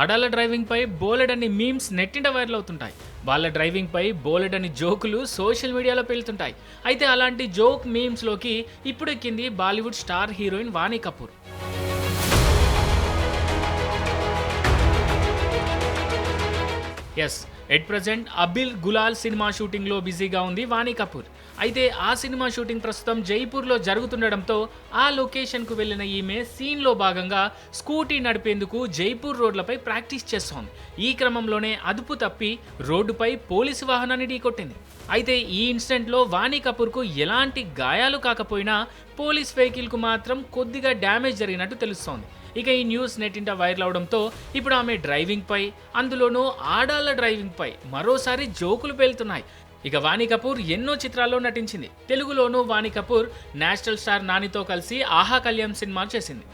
ఆడాల driving పై అని memes నెట్టింట viral అవుతుంటాయి. వాళ్ళ డ్రైవింగ్ పై బోలెడన్ని జోకులు సోషల్ మీడియాలో పేలుతుంటాయి. అయితే అలాంటి జోక్ మీమ్స్లోకి ఇప్పుడు ఎక్కింది Bollywood star heroine Vani Kapoor. As at present Abir Gulaal cinema షూటింగ్లో బిజీగా ఉంది వాణి కపూర్. అయితే ఆ సినిమా షూటింగ్ ప్రస్తుతం జైపూర్లో జరుగుతుండడంతో ఆ లొకేషన్కు వెళ్ళిన ఈమె సీన్లో భాగంగా స్కూటీ నడిపేందుకు జైపూర్ రోడ్లపై ప్రాక్టీస్ చేస్తోంది. ఈ క్రమంలోనే అదుపు తప్పి రోడ్డుపై పోలీసు వాహనాన్ని ఢీకొట్టింది. అయితే ఈ ఇన్సిడెంట్లో వాణి కపూర్కు ఎలాంటి గాయాలు కాకపోయినా పోలీస్ వెహికల్కు మాత్రం కొద్దిగా డ్యామేజ్ జరిగినట్టు తెలుస్తోంది. ఇక ఈ న్యూస్ నెట్టింట వైరల్ అవడంతో ఇప్పుడు ఆమె డ్రైవింగ్ పై అందులోనూ ఆడాళ్ళ డ్రైవింగ్ పై మరోసారి జోకులు పేలుతున్నాయి. ఇక వాణి కపూర్ ఎన్నో చిత్రాల్లో నటించింది. తెలుగులోనూ వాణి కపూర్ నేషనల్ స్టార్ నానితో కలిసి ఆహా కళ్యాణ్ సినిమా చేసింది.